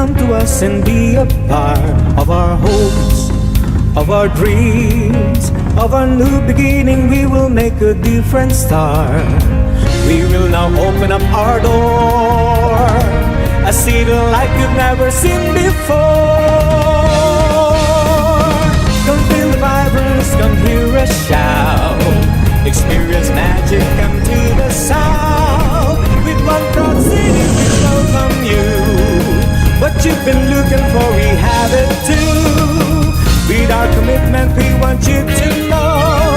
come to us and be a part of our hopes, of our dreams, of our new beginning. We will make a different start. We will now open up our door, a city like you've never seen before. Come feel the vibrance, come hear us shout. Experience magic, come to the south. With one proud city, we welcome you. You've been looking for, we have it too. With our commitment, we want you to know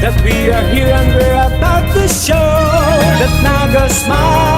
that we are here and we're about to show that Naga smiles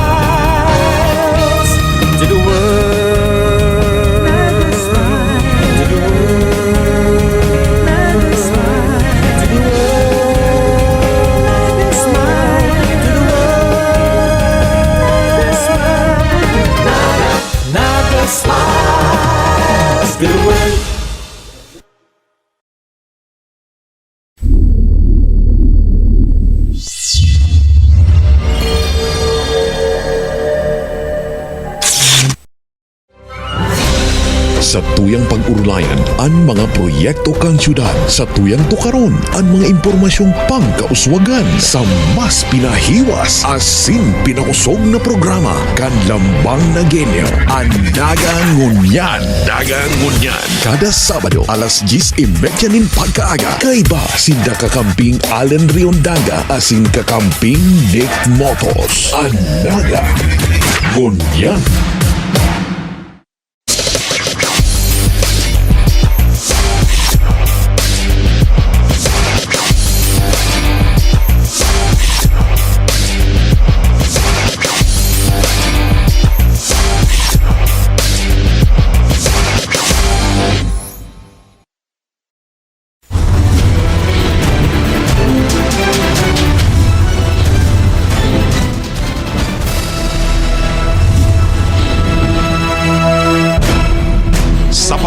tuyang pag-urlayan, ang mga proyekto kang syudad. Sa tuyang tukaron, ang mga impormasyong pangkauswagan. Sa mas pinahiwas, asin pinausog na programa. Kan lambang na genyo. Ang Dagang Ngunyan. Kada Sabado, alas 10 nin pagkaaga. Kay ba, sinda kakamping Allen Riondaga, asin kakamping Nick Motos. Ang Dagang Ngunyan.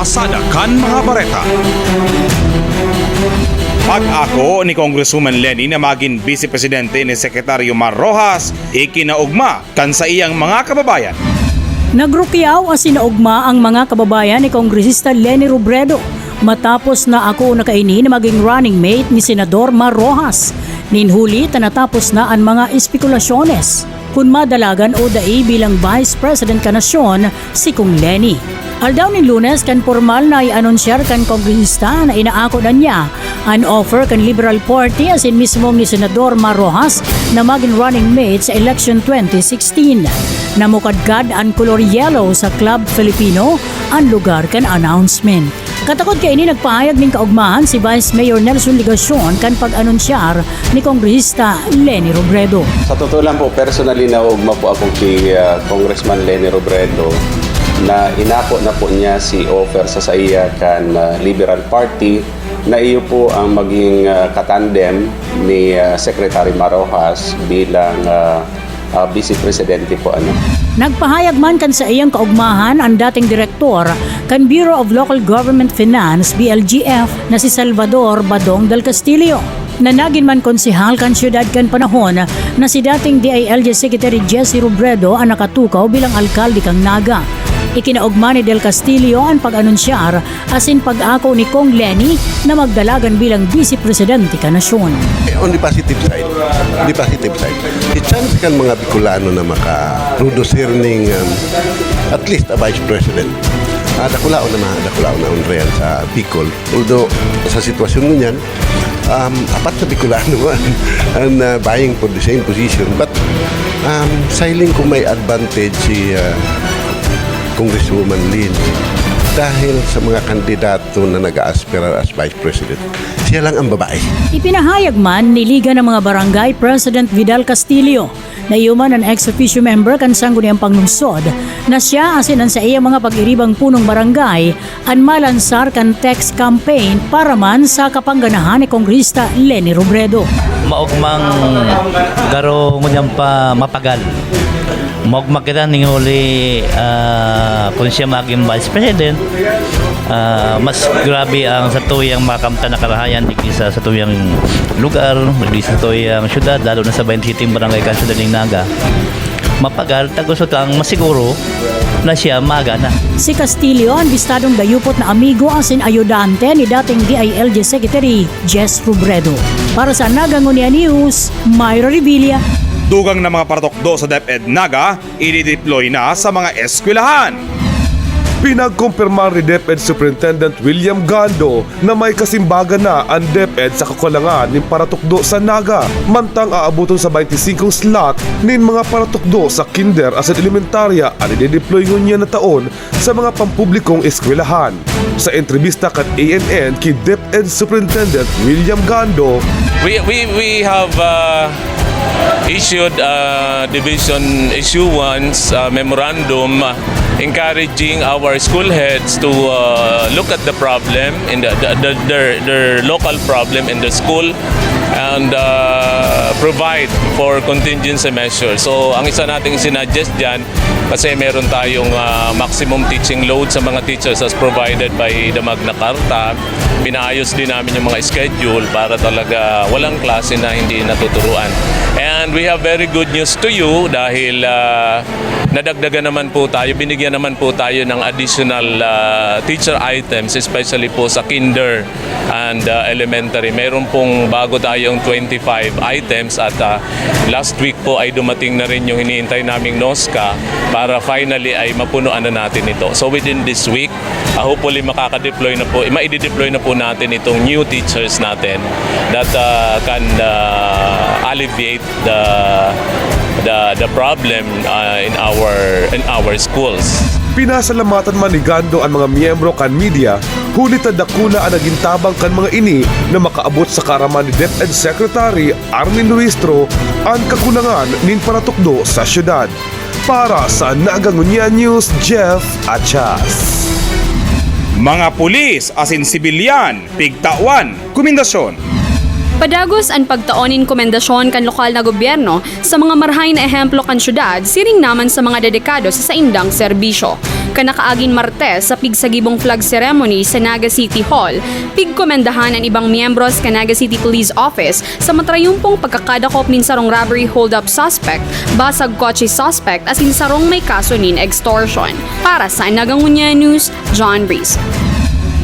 Pasada kan mga bareta. Pag ako ni Congresswoman Lenny na maging Vice Presidente ni Sekretaryo Mar Rojas, ikinaugma kan sa iyang mga kababayan. Nagrukyaw ang sinaugma ang mga kababayan ni Kongresista Lenny Robredo matapos na ako nakaini na maging running mate ni Senador Mar Rojas. Ninhuli tanatapos na ang mga espekulasyones kung madalagan o dai bilang Vice President ka nasyon si Kong Lenny. Aldaw ni Lunes kan formal na i-anunsyar kan kongresista na inaako na niya an offer kan Liberal Party as in mismo ni Senador Mar Rojas na maging running mate sa election 2016. Namukadkad ang color yellow sa Club Filipino ang lugar kan announcement. Katakot kay ini nagpahayag ning kaugmahan si Vice Mayor Nelson Ligacion kan pag-anunsyar ni Kongresista Lenny Robredo. Sa totoo lang po, personally naugma po ako kay uh, Congressman Lenny Robredo na inako na po niya si offer sa saya kan uh, Liberal Party na iyo po ang maging uh, katandem ni uh, Secretary Marojas bilang uh, uh, Vice Presidente po ano. Nagpahayag man kan sa iyang kaugmahan ang dating direktor kan Bureau of Local Government Finance BLGF na si Salvador Badong del Castillo. Nanagin man konsihal kan syudad kan panahon na si dating DILG Secretary Jesse Robredo ang nakatukaw bilang alkalde kang Naga. Ikinaugma ni Del Castillo ang pag-anunsyar asin pag-ako ni Kong Lenny na magdalagan bilang Vice Presidente ka nasyon. on the positive side, the positive side, i-chance kan mga Bicolano na maka-producer ning um, at least a vice president. Uh, na mga dakulao na unreal sa Bicol. Although sa sitwasyon ngunyan, um, apat na Bicolano ang uh, vying for the same position. But um, sailing kung may advantage si uh, Congresswoman Lynn dahil sa mga kandidato na nag-aaspira as Vice President. Siya lang ang babae. Ipinahayag man ni Liga ng mga Barangay President Vidal Castillo na iuman ang ex-officio member kan sangguniang panglungsod na siya asin ang sa iyang mga pag-iribang punong barangay ang malansar kan text campaign para man sa kapangganahan ni Kongrista Lenny Robredo. maugmang garo ngunyang pa mapagal. Maugma kita ning huli ah, kung siya maging vice president ah, mas grabe ang sa tuyang makamta na karahayan digdi sa sa tuyang lugar, digdi sa tuyang syudad, lalo na sa 27 barangay kansyudad ng Naga. Mapagal, tagusot ang masiguro na siya magana. Si Castillo ang bistadong dayupot na amigo asin ayudante ni dating DILG Secretary Jess Robredo. Para sa Nagangunia News, Myra Revilla. Dugang na mga paratokdo sa DepEd Naga, i-deploy na sa mga eskwelahan. Pinagkumpirma ni DepEd Superintendent William Gando na may kasimbagan na ang DepEd sa kakulangan ng paratukdo sa Naga. Mantang aabuton sa 25 slot nin mga paratukdo sa kinder as at elementarya at i-deploy niya na taon sa mga pampublikong eskwelahan. Sa entrevista kat ANN kay DepEd Superintendent William Gando, We we we have uh, issued uh, division issuance uh, memorandum uh, encouraging our school heads to uh, look at the problem in the, the, the their, their local problem in the school and uh, provide for contingency measures. So ang isa nating sinuggest dyan kasi meron tayong uh, maximum teaching load sa mga teachers as provided by the Magna Carta. Pinaayos din namin yung mga schedule para talaga walang klase na hindi natuturuan. And we have very good news to you dahil uh, nadagdagan naman po tayo, binigyan naman po tayo ng additional uh, teacher items especially po sa kinder and uh, elementary. Meron pong bago tayong 25 items at uh, last week po ay dumating na rin yung hinihintay naming NOSCA para finally ay mapunuan na natin ito. So within this week, uh, hopefully makaka-deploy na po, maidi-deploy na po natin itong new teachers natin that uh, can uh, alleviate the the the problem uh, in our in our schools. Pinasalamatan man ni Gando ang mga miyembro kan media, huli ta dakula ang naging tabang kan mga ini na makaabot sa karaman ni DepEd Secretary Armin Luistro ang kakulangan nin paratukdo sa syudad. Para sa Nagangunya News, Jeff Achas. Mga pulis, asin sibilyan, pigtawan, kumindasyon. Padagos ang pagtaonin komendasyon kan lokal na gobyerno sa mga marhay na ehemplo kan syudad siring naman sa mga dedikado sa saindang serbisyo. Kanakaagin Martes sa pigsagibong flag ceremony sa Naga City Hall, pigkomendahan ang ibang miyembros kan Naga City Police Office sa matrayumpong pagkakadakop nin sarong robbery hold-up suspect, basag kotse suspect as in sarong may kaso nin extortion. Para sa Nagangunya News, John Reese.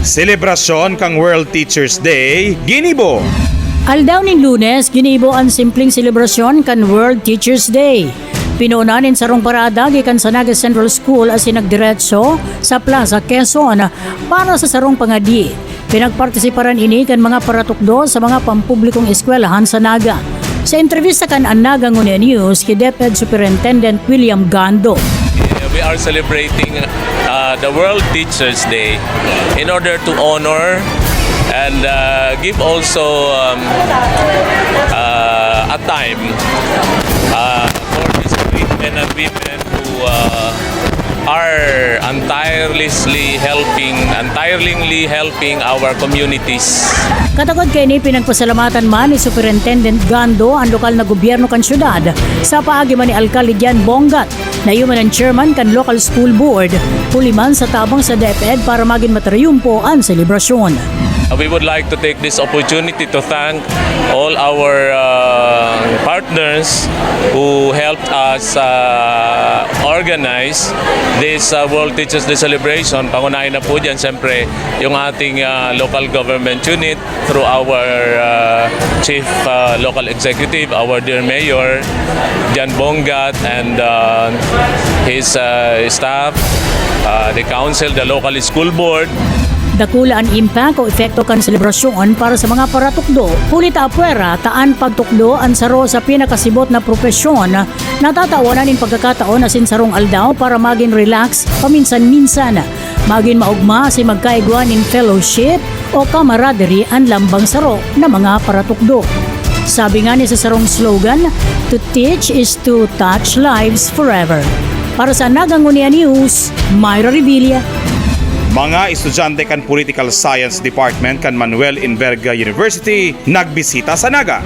Selebrasyon kang World Teachers Day, Ginibo. Aldaw nin lunes, ginibo ang simpleng selebrasyon kan World Teachers Day. Pinunanin sa rong parada gikan sa Naga Central School as nagdiretso sa Plaza Quezon para sa sarong pangadi. Pinagpartisiparan ini kan mga paratukdo sa mga pampublikong eskwelahan sa Naga. Sa entrevista kan ang Naga Ngunia News kay DepEd Superintendent William Gando. we are celebrating uh, the World Teachers Day in order to honor and uh, give also um, uh, a time uh, for these men and women who uh, are entirely helping, entirely helping our communities. Katagod kay ni pinagpasalamatan man ni Superintendent Gando ang lokal na gobyerno kan syudad sa paagi man ni Alcalde Jan Bongat na yuman ang chairman kan local school board huliman sa tabang sa DepEd para maging matrayumpo ang selebrasyon. Uh, We would like to take this opportunity to thank all our uh, partners who helped us uh, organize this uh, World Teachers Day celebration. Pangunahin na po dyan, siyempre, yung ating uh, local government unit through our uh, chief uh, local executive, our dear mayor, Jan Bongat, and uh, his uh, staff, uh, the council, the local school board, Dakula ang impact o epekto kan selebrasyon para sa mga paratukdo. Kulit apwera, taan pagtukdo ang saro sa pinakasibot na propesyon natatawanan in pagkakataon asin sarong aldaw para maging relax paminsan-minsan. Maging maugma si magkaigwa in fellowship o camaraderie ang lambang saro na mga paratukdo. Sabi nga ni sa sarong slogan, To teach is to touch lives forever. Para sa Nagangunia News, Myra Revilla, Mga estudyante kan Political Science Department kan Manuel Inverga University nagbisita sa Naga.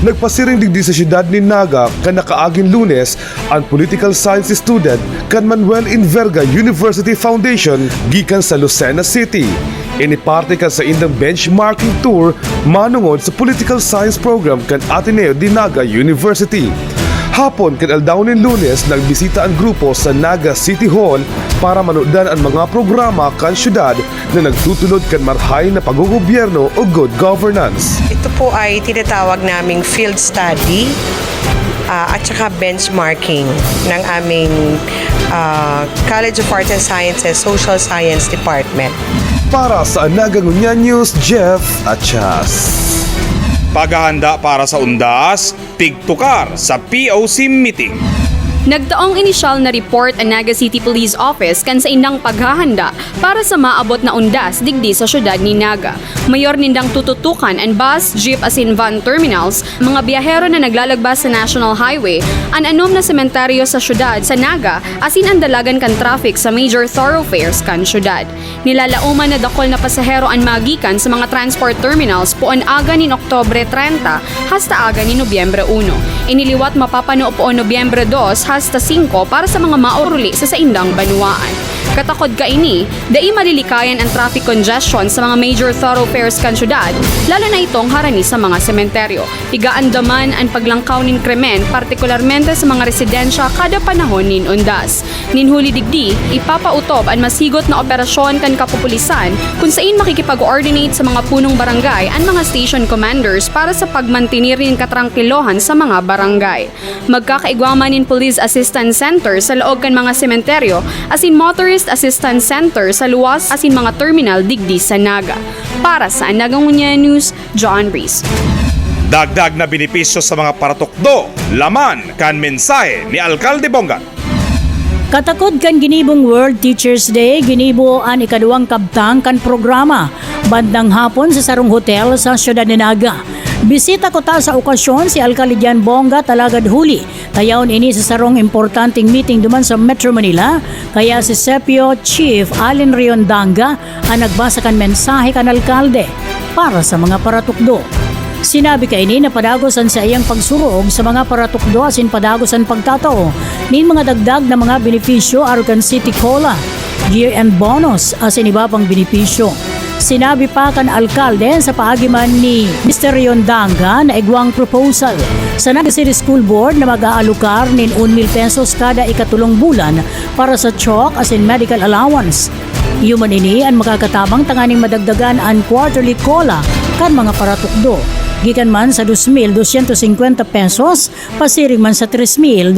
Nagpasiring digdi sa siyudad ni Naga kan nakaaging lunes ang political science student kan Manuel Inverga University Foundation gikan sa Lucena City. Iniparte kan sa indang benchmarking tour manungod sa political science program kan Ateneo de Naga University. Hapon kan aldawnin lunes nagbisita ang grupo sa Naga City Hall para manodan ang mga programa kan syudad na nagtutulod kan marhay na paggugobyerno o good governance. Ito po ay tinatawag naming field study ah, at saka benchmarking ng aming ah, College of Arts and Sciences Social Science Department. Para sa Naga Ngunya News, Jeff Achas. Paghahanda para sa undas, tigtukar sa POC meeting. Nagdaong inisyal na report ang Naga City Police Office kan sa indang paghahanda para sa maabot na undas digdi sa syudad ni Naga. Mayor nindang tututukan ang bus, jeep asin van terminals, mga biyahero na naglalagbas sa National Highway, ang anom na sementeryo sa syudad sa Naga, asin ang dalagan kan traffic sa major thoroughfares kan syudad. Nilalauman na dakol na pasahero ang magikan sa mga transport terminals puon aga ni Oktobre 30 hasta aga ni Nobyembre 1. Iniliwat mapapano puon Nobyembre 2 hasta 5 para sa mga mauruli sa saindang banuaan. Katakod ka ini, dai malilikayan ang traffic congestion sa mga major thoroughfares kan syudad, lalo na itong harani sa mga sementeryo. Igaandaman ang paglangkaw nin krimen, partikularmente sa mga residensya kada panahon nin undas. Ninhuli digdi, ipapautob ang masigot na operasyon kan kapupulisan kung saan makikipag-coordinate sa mga punong barangay ang mga station commanders para sa pagmantinir nin katrangkilohan sa mga barangay. Magkakaigwaman nin Police Assistance Center sa loob kan mga sementeryo asin Motorist Assistance Center sa luwas asin mga terminal digdi sa Naga. Para sa Nagangunya News, John Reese. Dagdag na benepisyo sa mga paratukdo, laman kan mensahe ni Alcalde Bonga. Katakod kan ginibong World Teachers Day, ginibo ang ikaduwang kabtang kan programa. Bandang hapon sa Sarong Hotel sa Siyudad de Naga. Bisita ko ta sa okasyon si Alcalidian Bonga talagad huli. Tayaon ini sa sarong importanteng meeting duman sa Metro Manila. Kaya si Sepio Chief Allen Riondanga ang nagbasa kan mensahe kan alkalde para sa mga paratukdo. Sinabi kay ni na padagosan sa iyang pagsurog sa mga paratukdo asin padagosan pagtatao nin mga dagdag na mga benepisyo arugan City Cola, year-end bonus asin iba pang benepisyo. Sinabi pa kan alkalde sa paagiman ni Mr. Yondanga na igwang proposal sa Naga City School Board na mag-aalukar nin 1 mil pesos kada ikatulong bulan para sa chalk asin medical allowance. Human ini ang makakatabang tanganing madagdagan ang quarterly cola kan mga paratukdo. Gikan man sa 2,250 pesos, pasiring man sa 3,250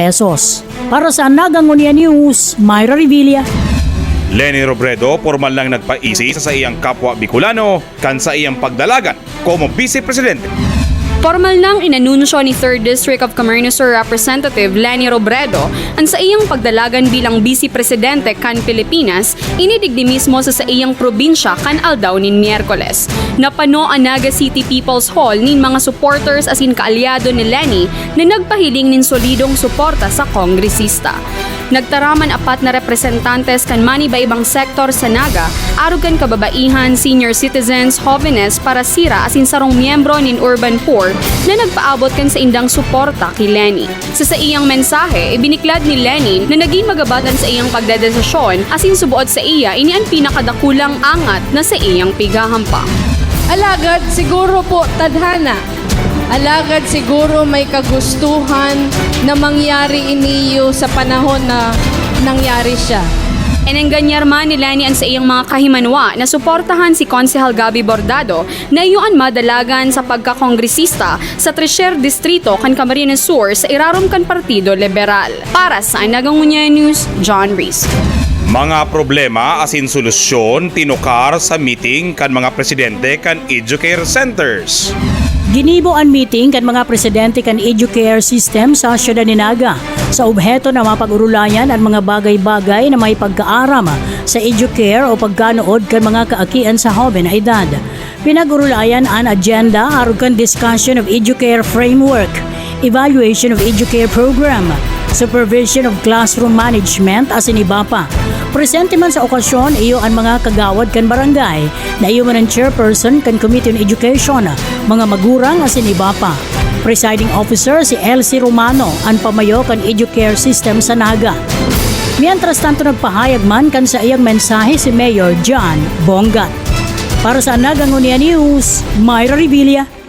pesos. Para sa Nagangunia News, Myra Revilla. Lenny Robredo formal lang nagpaisi sa iyang kapwa Bicolano kan sa iyang pagdalagan como Vice Presidente. Formal nang inanunsyo ni 3rd District of Camarines Sur Representative Lenny Robredo ang sa iyang pagdalagan bilang Vice Presidente kan Pilipinas, inidigdi mismo sa sa iyang probinsya kan Aldaw nin Miyerkules. Napano ang Naga City People's Hall nin mga supporters asin kaalyado ni Lenny na nagpahiling nin solidong suporta sa kongresista. Nagtaraman apat na representantes kan mani ba ibang sektor sa Naga, arugan kababaihan, senior citizens, jóvenes para sira asin sarong miyembro nin Urban Poor na nagpaabot kan sa indang suporta kay Lenny. Sa sa iyang mensahe, ibiniklad ni Lenny na naging magabatan sa iyang pagdedesisyon asin subuot sa iya ini ang pinakadakulang angat na sa iyang pigahampang. Alagad siguro po tadhana. Alagad siguro may kagustuhan na mangyari iniyo sa panahon na nangyari siya. Enengganyar man ni Lenny ang sa iyang mga kahimanwa na suportahan si Konsehal Gabi Bordado na iyuan madalagan sa pagkakongresista sa Tresher Distrito kan Camarines Sur sa irarom kan Partido Liberal. Para sa Nagangunya News, John Reese. Mga problema asin solusyon tinukar sa meeting kan mga presidente kan Educare Centers. Ginibo ang meeting kan mga presidente kan Educare System sa Siyudad ni Naga sa obheto na mapag-urulayan ang mga bagay-bagay na may pagkaaram sa Educare o pagkanood kan mga kaakian sa hoben na edad. Pinag-urulayan ang agenda arugan discussion of Educare Framework evaluation of educare program, supervision of classroom management as in iba pa. Presente man sa okasyon iyo ang mga kagawad kan barangay na iyo man ang chairperson kan Committee on Education, mga magurang as in iba pa. Presiding officer si Elsie Romano ang pamayo kan educare system sa Naga. Mientras tanto nagpahayag man kan sa iyang mensahe si Mayor John Bongat. Para sa Nagangunia News, Myra Revilla.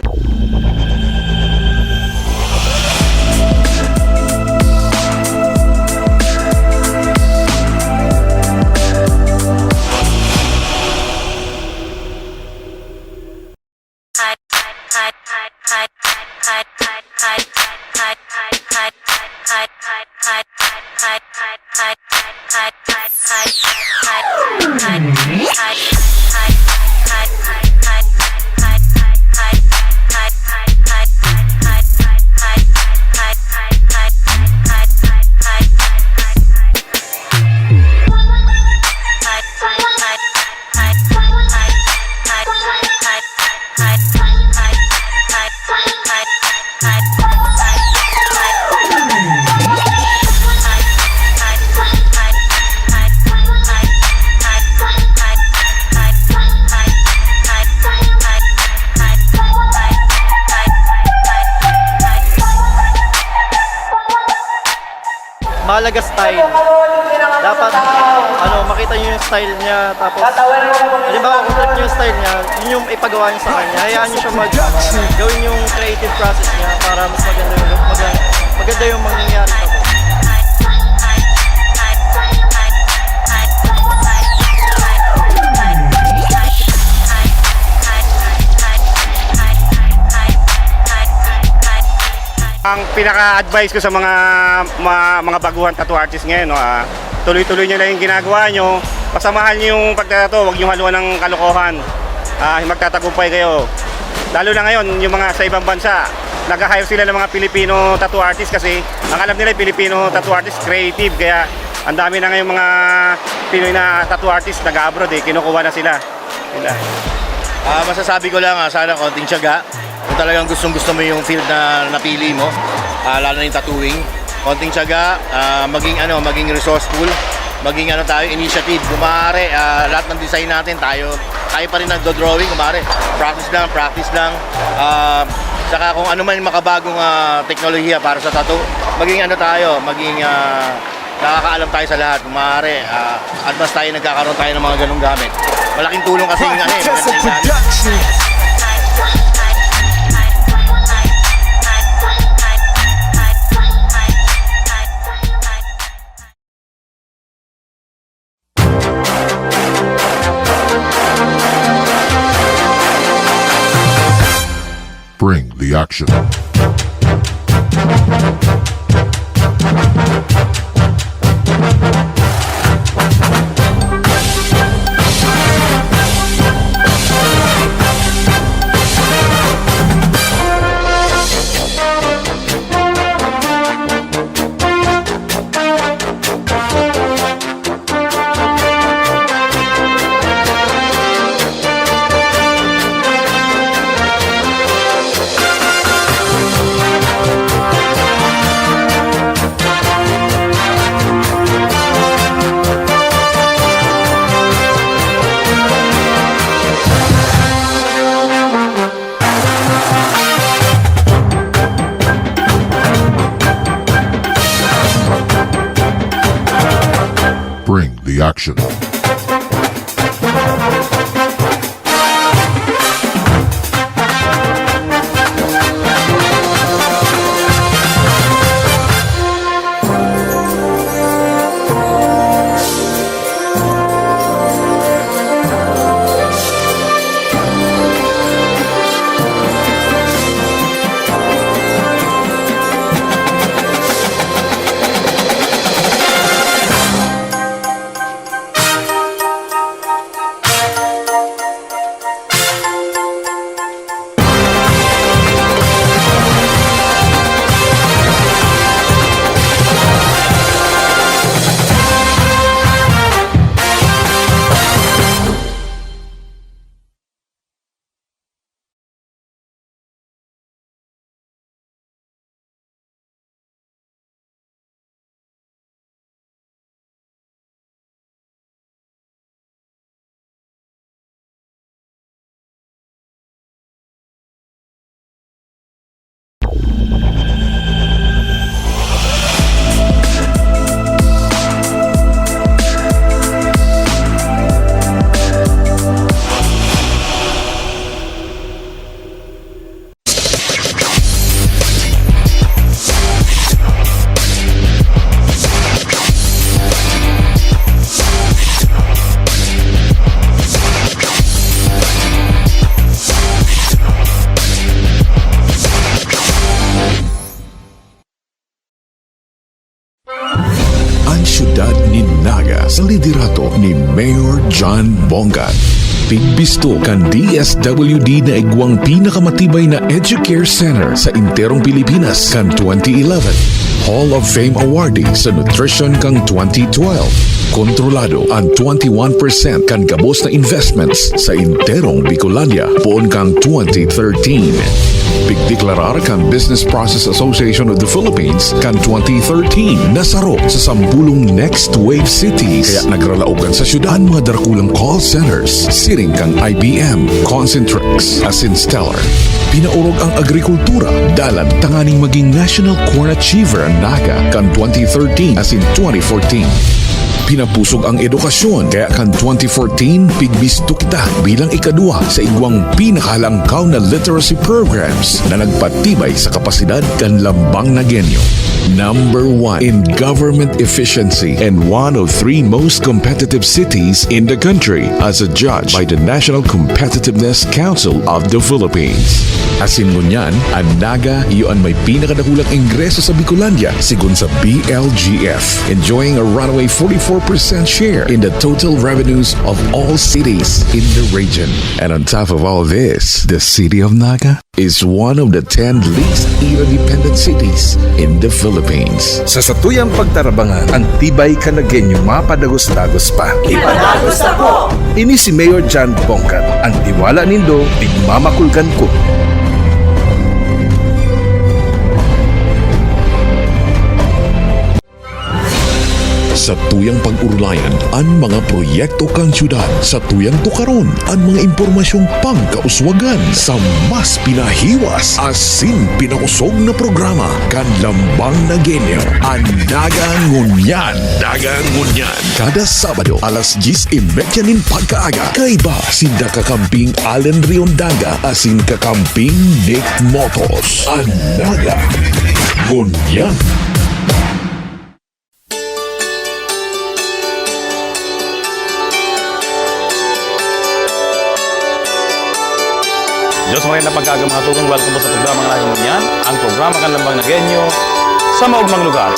Mahalaga style. Dapat, ano, makita nyo yung style niya, tapos, halimbawa, trip nyo yung style niya, yun yung ipagawa niyo sa kanya. Hayaan nyo siya mag, gawin yung creative process niya para mas maganda yung, maganda, maganda yung mangyayari Ang pinaka-advice ko sa mga mga, mga baguhan tattoo artist ngayon, no, ah, tuloy-tuloy nyo lang yung ginagawa nyo. Pasamahan nyo yung pagtatato, huwag nyo haluan ng kalokohan. Ah, magtatagumpay kayo. Lalo na ngayon, yung mga sa ibang bansa, nag-hire sila ng mga Filipino tattoo artist kasi ang alam nila yung Filipino tattoo artist creative kaya ang dami na ngayon mga Pinoy na tattoo artist nag-abroad eh, kinukuha na sila. Sila. Ah, masasabi ko lang, ah, sana konting tiyaga. Kung talagang gustong gusto mo yung field na napili mo, ah, lalo na yung tattooing, konting tiyaga, ah, maging ano, maging resourceful, maging ano tayo, initiative. Kung maaari, ah, lahat ng design natin, tayo, tayo pa rin nagdo-drawing, kung maaari, practice lang, practice lang. Ah, saka kung ano man makabagong ah, teknolohiya para sa tattoo, maging ano tayo, maging ah, nakakaalam tayo sa lahat. Kung maaari, ah, at tayo nagkakaroon tayo ng mga ganong gamit. Malaking tulong kasi yung ano, eh, Production. Pigbisto kan DSWD na igwang pinakamatibay na Educare Center sa interong Pilipinas kan 2011. Hall of Fame awardee sa Nutrition kang 2012. Kontrolado ang 21% kan gabos na investments sa interong Bicolandia poon kang 2013. Pigdeklarar kan Business Process Association of the Philippines kan 2013 nasaro sa sampulong Next Wave Cities kaya nagralaogan sa syudad mga darkulang call centers siring kang IBM, Concentrix, Asin Stellar. Pinaurog ang agrikultura dalan tanganing maging National Corn Achiever ang NAGA kan 2013 as in 2014. Pinapusog ang edukasyon kaya kan 2014 pigbisto kita bilang ikadua sa igwang pinakalangkaw na literacy programs na nagpatibay sa kapasidad kan lambang na genyo. Number one in government efficiency and one of three most competitive cities in the country as a judge by the National Competitiveness Council of the Philippines. Asin ngunyan, ang Naga iyon may pinakadakulang ingreso sa Bicolandia sigun sa BLGF, enjoying a runaway 44% share in the total revenues of all cities in the region. And on top of all this, the city of Naga is one of the 10 least era-dependent cities in the Philippines. Sa satuyang pagtarabangan, ang tibay kanagenyo mapadagos-dagos pa. Ipadagos na po! Ini si Mayor John Bongkat, ang tiwala nindo, tigmamakulkan ko. Sa tuyang pag-urlayan, ang mga proyekto kang syudad. Sa tuyang tukaron, ang mga impormasyong pangkauswagan. Sa mas pinahiwas, asin pinausog na programa. Kan lambang na genyo. Ang Dagangunyan. Dagangunyan. Kada Sabado, alas 10.30 nin pagkaaga. Kay ba si Dakakamping Allen Riondaga asin kakamping Nick Motos. Ang Daga. Ngunyan. Diyos mo rin na pagkaga mga tukong welcome po sa programa ng Lahi Munyan, ang programa kan lambang na genyo sa maugmang lugar